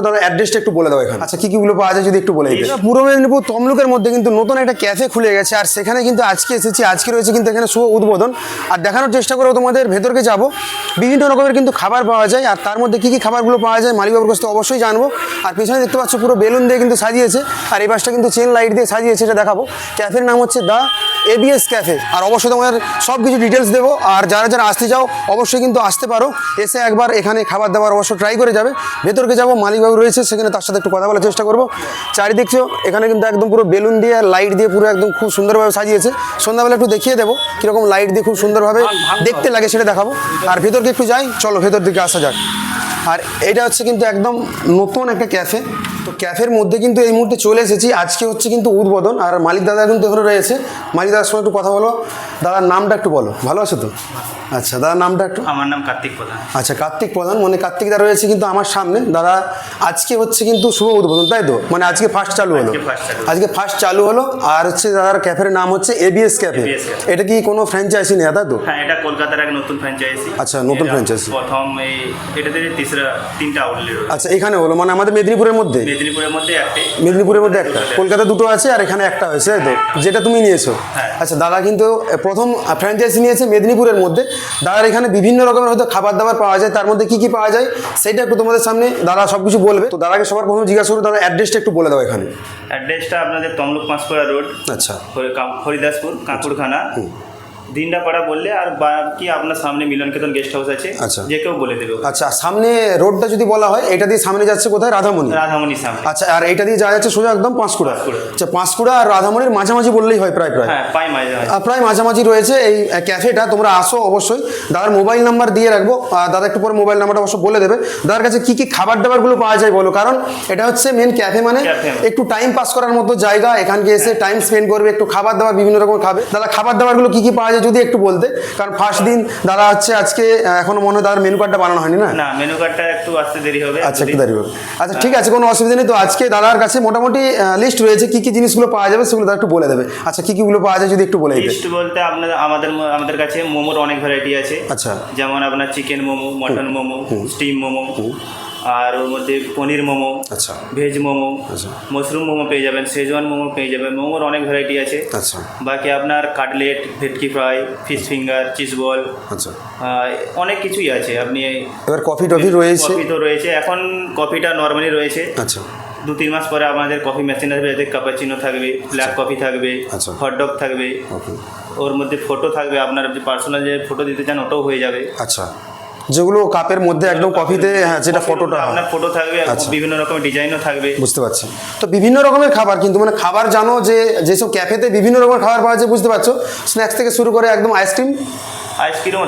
করো দাদা অ্যাড্রেসটা একটু বলে দাও এখানে। আচ্ছা কি কিগুলো পাওয়া যায় যদি একটু বলে দিই পূর্ব মেদিনীপুর তমলুকের মধ্যে কিন্তু নতুন একটা ক্যাফে খুলে গেছে আর সেখানে কিন্তু আজকে এসেছি আজকে রয়েছে কিন্তু এখানে শুভ উদ্বোধন। আর দেখানোর চেষ্টা করব তোমাদের ভেতরকে যাব। বিভিন্ন রকমের কিন্তু খাবার পাওয়া যায় আর তার মধ্যে কী কী খাবারগুলো পাওয়া যায় মালিকবাবুর কাছ থেকে অবশ্যই জানব। আর পিছনে দেখতে পাচ্ছ পুরো বেলুন দিয়ে কিন্তু সাজিয়েছে আর এই পাশটা কিন্তু চেন লাইট দিয়ে সাজিয়েছে এটা দেখাবো। ক্যাফের নাম হচ্ছে দ্য এবিএস ক্যাফে আর অবশ্যই তোমাদের সব কিছু ডিটেলস দেবো। আর যারা যারা আসতে চাও অবশ্যই কিন্তু আসতে পারো। এসে একবার এখানে খাবার দাবার অবশ্যই ট্রাই করে যাবে। ভেতরকে যাব মালিকবাবু রয়েছে সেখানে তার সাথে একটু কথা বলার চেষ্টা করব। চারিদিক চেয়েও এখানে কিন্তু একদম পুরো বেলুন দিয়ে লাইট দিয়ে পুরো একদম খুব সুন্দরভাবে সাজিয়েছে। সন্ধ্যাবেলা একটু দেখিয়ে দেবো কীরকম লাইট দিয়ে খুব সুন্দরভাবে দেখতে লাগে সেটা দেখাবো। আর ভেতরকে একটু যাই চলো ভেতর দিকে আসা যাক। আর এটা হচ্ছে কিন্তু একদম নতুন একটা ক্যাফে তো ক্যাফের মধ্যে কিন্তু এই মুহূর্তে চলে এসেছি। আজকে হচ্ছে কিন্তু উদ্বোধন। আর মালিক দাদা কিন্তু এখানে রয়েছে। মালিক দাদার সঙ্গে একটু কথা বলো। দাদার নামটা একটু বলো। ভালো আছো তো? আচ্ছা দাদার নামটা একটু? আমার নাম কার্তিক প্রধান। আচ্ছা কার্তিক প্রধান। মানে কার্তিক দা রয়েছে কিন্তু আমার সামনে। দাদা আজকে হচ্ছে কিন্তু শুভ উদ্বোধন তাই তো? মানে আজকে ফার্স্ট চালু হলো। আজকে ফার্স্ট চালু হলো। আর হচ্ছে দাদার ক্যাফের নাম হচ্ছে এবিএস ক্যাফে। এটা কি কোনো ফ্র্যাঞ্চাইজি নেই তাই তো? হ্যাঁ এটা কলকাতার এক নতুন ফ্র্যাঞ্চাইজি আচ্ছা, নতুন franchise। প্রথম এই এটাতে তিসরা তিনটা আউটলেট আচ্ছা এখানে হলো মানে আমাদের মেদিনীপুরের মধ্যে? মেদিনীপুরের মধ্যে একটাই মেদিনীপুরের মধ্যে একটা। কলকাতা দুটো আছে আর এখানে একটা হয়েছে তাই তো যেটা তুমি নিয়েছো। হ্যাঁ। আচ্ছা দাদা কিন্তু প্রথম ফ্র্যাঞ্চাইজি নিয়েছে মেদিনীপুরের মধ্যে। দাদার এখানে বিভিন্ন রকমের হয়তো খাবার দাবার পাওয়া যায় তার মধ্যে কি কি পাওয়া যায় সেটা একটু তোমাদের সামনে দাদা সব কিছু বলবে। তো দাদাকে সবার প্রথমে জিজ্ঞাসা করব দাদা অ্যাড্রেসটা একটু বলে দাও এখানে। অ্যাড্রেসটা আপনাদের তমলুক পাঁচপাড়া রোড আচ্ছা। হরি- কাম- কাঁকুড়খানা দিনডাপাড়া বললে আর বাকি আপনার সামনে মিলনকেতন গেস্ট হাউস আছে আচ্ছা। যে কেউ বলে দেবে। আচ্ছা সামনে রোডটা যদি বলা হয় এটা দিয়ে সামনে যাচ্ছে কোথায়? রাধামণি। রাধামণির সামনে। আচ্ছা আর এটা দিয়ে যাওয়া যাচ্ছে সোজা একদম পাঁশকুড়া। আচ্ছা পাঁশকুড়া আর রাধামণির মাঝামাঝি বললেই হয় প্রায় প্রায়। হ্যাঁ পাই মাঝে মাঝে আর প্রায় মাঝামাঝি রয়েছে এই ক্যাফেটা তোমরা আসো অবশ্যই। দাদার মোবাইল নাম্বার দিয়ে রাখব। আর দাদা একটু পরে মোবাইল নাম্বারটা অবশ্য বলে দেবে। দাদার কাছে কি কি খাবার দাবারগুলো পাওয়া যায় বলো? কারণ এটা হচ্ছে মেন ক্যাফে মানে। একটু টাইম পাস করার মতো জায়গা। এখানকে এসে টাইম স্পেন্ড করবে একটু খাবার দাবার বিভিন্ন রকম খাবে। দাদা খাবার দাবারগুলো কি কি পাওয়া যায় যদি একটু বলতে কারণ ফার্স্ট দিন দাদা হচ্ছে আজকে এখনও মনে হয় দাদার মেনু কার্ডটা বানানো হয়নি না? না মেনু কার্ডটা একটু আসতে দেরি হবে। আচ্ছা একটু দাঁড়িয়ে হবে। আচ্ছা ঠিক আছে কোনো অসুবিধা নেই। তো আজকে দাদার কাছে মোটামুটি লিস্ট রয়েছে কি কি জিনিসগুলো পাওয়া যাবে সেগুলো দাদা একটু বলে দেবে। আচ্ছা কি কিগুলো পাওয়া যায় যদি একটু বলে লিস্ট বলতে আপনার আমাদের আমাদের কাছে মোমোর অনেক ভ্যারাইটি আছে। আচ্ছা। যেমন আপনার chicken momo mutton momo steam momo. আর ওর মধ্যে পনির মোমো আচ্ছা। ভেজ মোমো আচ্ছা। মাশরুম মোমো পেয়ে যাবেন শেজওয়ান মোমো পেয়ে যাবেন মোমোর অনেক ভ্যারাইটি আছে। আচ্ছা। বাকি আপনার cutlet bhetki fry fish finger cheese ball আচ্ছা। অনেক কিছুই আছে। আপনি এবার কফি টফি রয়েছে? কফি তো রয়েছে। এখন কফিটা নর্মালি রয়েছে। আচ্ছা। দু তিন মাস পরে আমাদের কফি মেশিন আসবে যাতে কাপাচিনো থাকবে ব্ল্যাক কফি থাকবে আচ্ছা। হটডগ থাকবে। ওর মধ্যে ফটো থাকবে। আপনার যে পার্সোনাল যে ফটো দিতে চান ওটাও হয়ে যাবে। আচ্ছা। যেগুলো কাপের মধ্যে একদম কফিতে হ্যাঁ যেটা ফটোটা আপনার ফটো থাকবে আচ্ছা। বিভিন্ন রকমের ডিজাইনও থাকবে। বুঝতে পারছি। তো বিভিন্ন রকমের খাবার কিন্তু মানে খাবার জানো যে যেসব ক্যাফেতে বিভিন্ন রকমের খাবার পাওয়া যায় বুঝতে পারছ? স্ন্যাক্স থেকে শুরু করে একদম আইসক্রিম আইসক্রিমও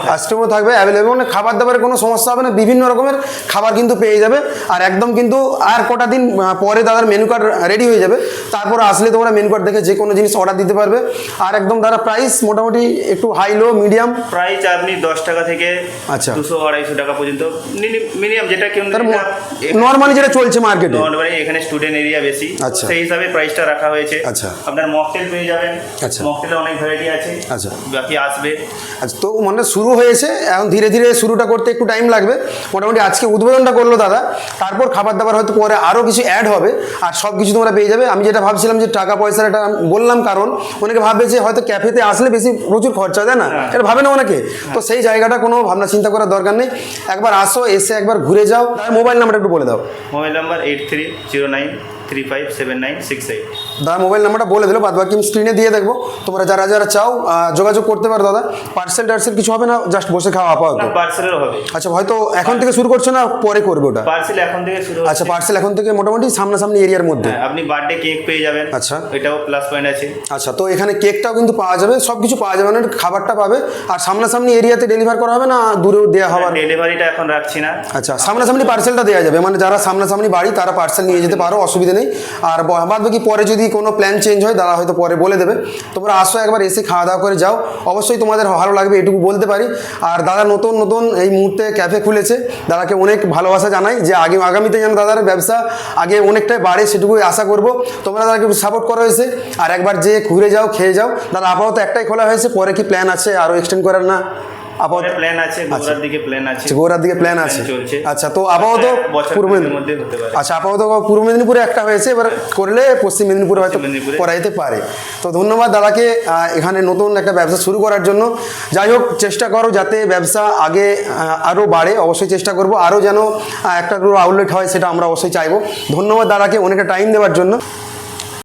থাকবে। অ্যাভেলেবল মানে খাবার দাবারের কোনো সমস্যা হবে না বিভিন্ন রকমের খাবার কিন্তু পেয়ে যাবে। আর একদম কিন্তু আর কটা দিন পরে দাদার মেনু কার্ড রেডি হয়ে যাবে। তারপর আসলে তোমরা মেনু কার্ড দেখে যে কোনো জিনিস অর্ডার দিতে পারবে। আর একদম দাদা প্রাইস মোটামুটি একটু হাই লো মিডিয়াম প্রাইস আপনি দশ টাকা থেকে আচ্ছা। দুশো আড়াইশো টাকা পর্যন্ত মিনিমাম যেটা কেউ নর্মালি যেটা চলছে মার্কেটে নর্মালি এখানে স্টুডেন্ট এরিয়া বেশি। আচ্ছা। সেই হিসাবে প্রাইসটা রাখা হয়েছে। আচ্ছা। আপনার মকটেল পেয়ে যাবেন। আচ্ছা। মকটেলে অনেক ভ্যারাইটি আছে। আচ্ছা। বাকি আসবে। আচ্ছা তো মানে শুরু হয়েছে এখন ধীরে ধীরে শুরুটা করতে একটু টাইম লাগবে। মোটামুটি আজকে উদ্বোধনটা করল দাদা তারপর খাবার দাবার হয়তো পরে আরও কিছু অ্যাড হবে আর সব কিছু তোমরা পেয়ে যাবে। আমি যেটা ভাবছিলাম যে টাকা পয়সার একটা বললাম কারণ অনেকে ভাববে যে হয়তো ক্যাফেতে আসলে বেশি প্রচুর খরচা দেয় না? এটা ভাবে না অনেকে। তো সেই জায়গাটা কোনো ভাবনা চিন্তা করার দরকার নেই। একবার আসো এসে একবার ঘুরে যাও। মোবাইল নাম্বারটা একটু বলে দাও। Mobile number eight three zero nine three five seven nine six eight দাদা মোবাইল নাম্বারটা বলে দিলো বাদ বাকি আমি স্ক্রিনে দিয়ে দেখব। তোমরা যারা যারা চাও যোগাযোগ করতে পারো দাদা। পার্সেল টার্সেল কিছু হবে না জাস্ট বসে খাওয়া আপাতত। না পার্সেলেরও হবে। আচ্ছা হয়তো এখন থেকে শুরু করছ না পরে করবে ওটা? পার্সেল এখন থেকে শুরু আচ্ছা পার্সেল এখন থেকে মোটামুটি সামনাসামনি এরিয়ার মধ্যে। হ্যাঁ, আপনি বার্থডে কেক পেয়ে যাবেন। আচ্ছা। এটাও প্লাস পয়েন্ট আছে। আচ্ছা তো এখানে কেকটাও কিন্তু পাওয়া যাবে সব কিছু পাওয়া যাবে মানে খাবারটা পাবে। আর সামনাসামনি এরিয়াতে ডেলিভার করা হবে না দূরেও দেওয়া হবার? ডেলিভারিটা এখন রাখছি না। আচ্ছা সামনাসামনি পার্সেলটা দেওয়া যাবে মানে যারা সামনাসামনি বাড়ি তারা পার্সেল নিয়ে যেতে পারো অসুবিধা নেই। আর বাদ বাকি পরে যদি কোনো প্ল্যান চেঞ্জ হয়, দাদা হয়তো পরে বলে দেবে। তোমরা আসো একবার, এসে খাওয়া দাওয়া করে যাও। অবশ্যই তোমাদের ভালো লাগবে, এটুকু বলতে পারি। আর দাদা নতুন নতুন এই মুহূর্তে ক্যাফে খুলেছে। দাদাকে অনেক ভালোবাসা জানাই যে আগে, আগামীতে যেন দাদার ব্যবসা আগে অনেকটাই বাড়ে, সেটুকুই আশা করব। তোমরা দাদাকে একটু সাপোর্ট করা হয়েছে আর একবার যে ঘুরে যাও, খেয়ে যাও। দাদা আপাতত একটাই খোলা হয়েছে, পরে কি প্ল্যান আছে আরও এক্সটেন্ড করার না? আপাতত প্ল্যান আছে গোবরার দিকে প্ল্যান আছে। আচ্ছা, গৌড়ার দিকে প্ল্যান আছে। আচ্ছা তো আপাতত পূর্ব দুয়েকের মেদিনীপুর মধ্যে হতে পারে। আচ্ছা আপাতত পূর্ব মেদিনীপুরে একটা হয়েছে এবার করলে পশ্চিম মেদিনীপুরে হয়তো করা যেতে পারে। তো ধন্যবাদ দাদাকে এখানে নতুন একটা ব্যবসা শুরু করার জন্য। যাই হোক চেষ্টা করো যাতে ব্যবসা আগে আরও বাড়ে। অবশ্যই চেষ্টা করব। আরও যেন একটা আউটলেট হয় সেটা আমরা অবশ্যই চাইব। ধন্যবাদ দাদাকে অনেকটা টাইম দেওয়ার জন্য।